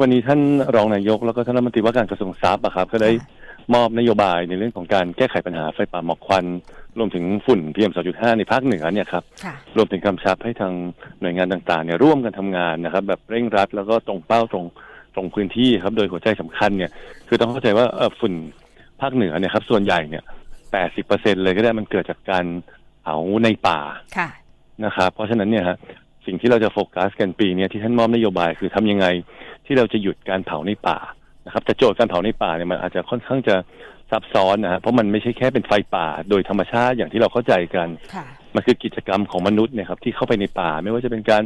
วันนี้ท่านรองนายกแล้วก็ท่านรัฐมนตรีว่าการกระทรวงทรัพย์อะครับก็ได้มอบนโยบายในเรื่องของการแก้ไขปัญหาไฟป่าหมอกควัน รวมถึงฝุ่น PM 2.5ในภาคเหนือเนี่ยครับค่ะรวมถึงกำชับให้ทางหน่วยงานต่างๆเนี่ยร่วมกันทำงานนะครับ แบบเร่งรัดแล้วก็ตรงเป้าตรงตรงพื้นที่ครับ โดยหัวใจสำคัญเนี่ย คือต้องเข้าใจว่าเออฝุ่นภาคเหนือเนี่ยครับ ส่วนใหญ่เนี่ย80%เลยก็ได้มันเกิดจากการเผาในป่าค่ะนะครับเพราะฉะนั้นเนี่ยฮะสิ่งที่เราจะโฟกัสกันปีเนี้ยที่ท่านมอบนโยบายคือทำยังไง ที่เราจะหยุดการเผาในป่านะครับแต่โจทย์การเผาในป่าเนี่ยมันอาจจะค่อนข้างจะซับซ้อนนะฮะเพราะมันไม่ใช่แค่เป็นไฟป่า โดยธรรมชาติอย่างที่เราเข้าใจกันค่ะมันคือกิจกรรมของมนุษย์เนี่ยครับที่เข้าไปในป่า ไม่ว่าจะเป็นการ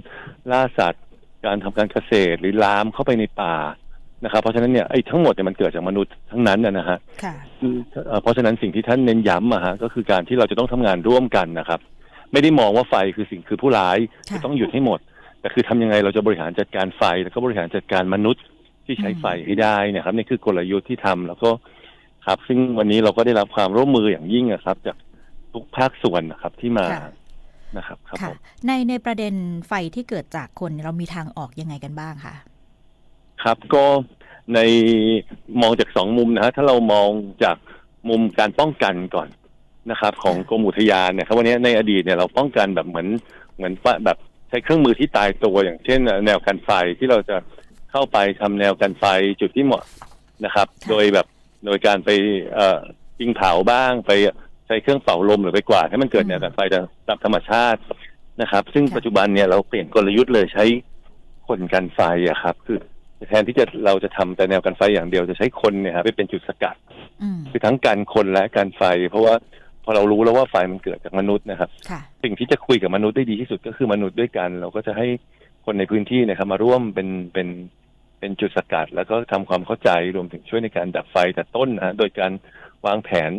ล่าสัตว์ การทำการเกษตรหรือลามเข้าไปในป่านะครับเพราะฉะนั้นเนี่ยไอ้ทั้งหมดเนี่ยมันเกิดจากมนุษย์ทั้งนั้นนะนะฮะค่ะเอ่อเพราะฉะนั้นสิ่งที่ท่านเน้นย้ำอะฮะก็คือการที่เราจะต้องทำงานร่วมกันนะครับ ไม่ได้มองว่าไฟคือสิ่งคือผู้ร้ายค่ะจะต้องหยุดให้หมด แต่คือทำยังไงเราจะบริหารจัดการไฟ แล้วก็บริหารจัดการมนุษย์ที่ใช้อืมไฟให้ได้เนะครับนี่คือกลยุทธ์ที่ทำแล้วก็ครับ ซึ่งวันนี้เราก็ได้รับความร่วมมืออย่างยิ่งอะครับ จากทุกภาคส่วนนะครับที่มาค่ะนะครับครับค่ะผมในในประเด็นไฟที่เกิดจากคนเรามีทางออกยังไงกันบ้างคะครับก็ในมองจากสองมุมนะฮะถ้าเรามองจากมุมการป้องกันก่อนนะครับ ของค่ะกรมอุทยานเนี่ยครับวันนี้ในอดีตเนี่ยเราป้องกันแบบเหมือนเหมือนว่าแบบใช้เครื่องมือที่ตายตัวอย่างเช่น แนวกันไฟที่เราจะเข้าไปทำแนวกันไฟจุดที่เหมาะนะครับ โดยแบบโดยการไปเอ่อยิงเผาบ้างไปใช้เครื่องเป่าลมหรือไปกวาดให้มันเกิดแนวกันไฟตามธรรมชาตินะครับ ซึ่งปัจจุบันเนี่ยเราเปลี่ยนกลยุทธ์เลยใช้คนกันไฟอะครับ คือแทนที่จะเราจะทำแต่แนวกันไฟอย่างเดียวจะใช้คนเนี่ยครับไปเป็นจุดสกัดอืมคือทั้งการคนและการไฟ เพราะว่า พอเรารู้แล้วว่าไฟมันเกิดจากมนุษย์นะครับค่ะสิ่งที่จะคุยกับมนุษย์ได้ดีที่สุดก็คือมนุษย์ด้วยกัน เราก็จะให้คนในพื้นที่เนะครับ มาร่วมเป็นเป็นเป็นจุดสกัด แล้วก็ทำความเข้าใจรวมถึงช่วยในการดับไฟแต่ต้นนะฮะโดยการวางแผน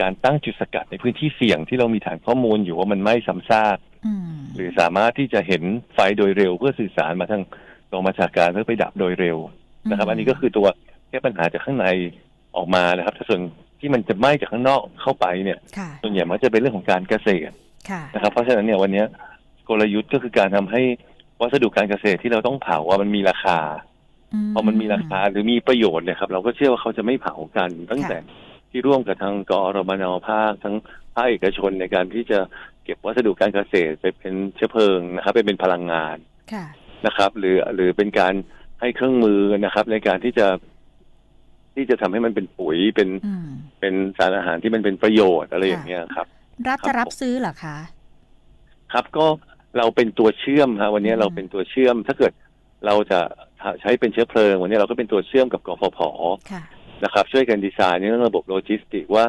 การตั้งจุดสกัดในพื้นที่เสี่ยงที่เรามีฐานข้อมูลอยู่ว่ามันไม่ซ้ำซากอืมหรือสามารถที่จะเห็นไฟโดยเร็วเพื่อสื่อสารมาทางกองบัญชาการเพื่อไปดับโดยเร็วนะครับ อันนี้ก็คือตัวแก้ปัญหาจากข้างในออกมานะครับแต่ส่วน ที่มันจะไหม้จากข้างนอกเข้าไปเนี่ย ค่ะส่วนใหญ่มันจะเป็นเรื่องของการเกษตรค่ะนะครับเพราะฉะนั้นเนี่ยวันเนี้ยกลยุทธ์ก็คือการทำให้วัสดุการเกษตรที่เราต้องเผาว่ามันมีราคา พอมันมีราคาหรือมีประโยชน์เนี่ยครับเราก็เชื่อว่าเขาจะไม่เผากัน ตั้งแต่ที่ร่วมกับทางกอรมนภาคทั้งภาคเอกชนในการที่จะเก็บวัสดุการเกษตรไปเป็นเชื้อเพลิงนะครับไปเป็นพลังงานค่ะ นะครับ หรือหรือเป็นการให้เครื่องมือนะครับ ในการที่จะ ที่จะทำให้มันเป็นปุ๋ยเป็นอืมเป็นสารอาหารที่มันเป็นประโยชน์อะไรอย่างเงี้ยครับ รัฐครับจะรับผมซื้อเหรอคะ ครับก็เราเป็นตัวเชื่อมฮะวันนี้อืมเราเป็นตัวเชื่อม ถ้าเกิดเราจะใช้เป็นเชื้อเพลิง วันนี้เราก็เป็นตัวเชื่อมกับกฟผค่ะนะครับ ช่วยกันดีไซน์ในเรื่องระบบโลจิสติกว่า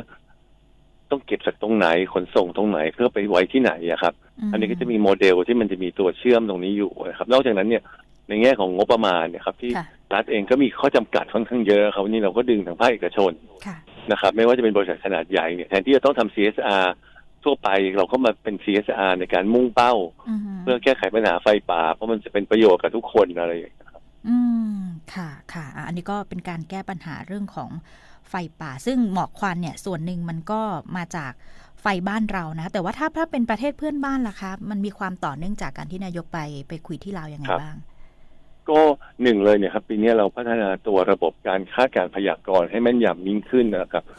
ต้องเก็บจากตรงไหนขนส่งตรงไหนเพื่อไปไว้ที่ไหนอะครับ อันนี้ก็จะมีโมเดลที่มันจะมีตัวเชื่อมตรงนี้อยู่นะครับ นอกจากนั้นเนี่ยในแง่ของงบประมาณเนี่ยครับที่ค่ะ รัฐเองก็มีข้อจำกัดค่อนข้างเยอะครับวันนี้เราก็ดึงทางภาคเอกชนค่ะนะครับไม่ว่าจะเป็นบริษัทขนาดใหญ่เนี่ยแทนที่จะต้องทำ CSR ทั่วไปเราก็มาเป็น CSR ในการมุ่งเป้าอืมเพื่อแก้ไขปัญหาไฟป่า เพราะมันจะเป็นประโยชน์กับทุกคนอะไรอย่างเงี้ยครับอืมค่ะค่ะอะ อันนี้ก็เป็นการแก้ปัญหาเรื่องของไฟป่า ซึ่งหมอกควันเนี่ยส่วนหนึ่งมันก็มาจากไฟบ้านเรานะ แต่ว่าถ้าถ้าเป็นประเทศเพื่อนบ้านล่ะคะ มันมีความต่อเนื่องจากการที่นายกไปไปคุยที่ลาวยังไงครับบ้าง ก็หนึ่งเลยเนี่ยครับปีนี้เราพัฒนาตัวระบบการคาดการพยากรณ์ให้แม่นยำยิ่งขึ้นนะครับ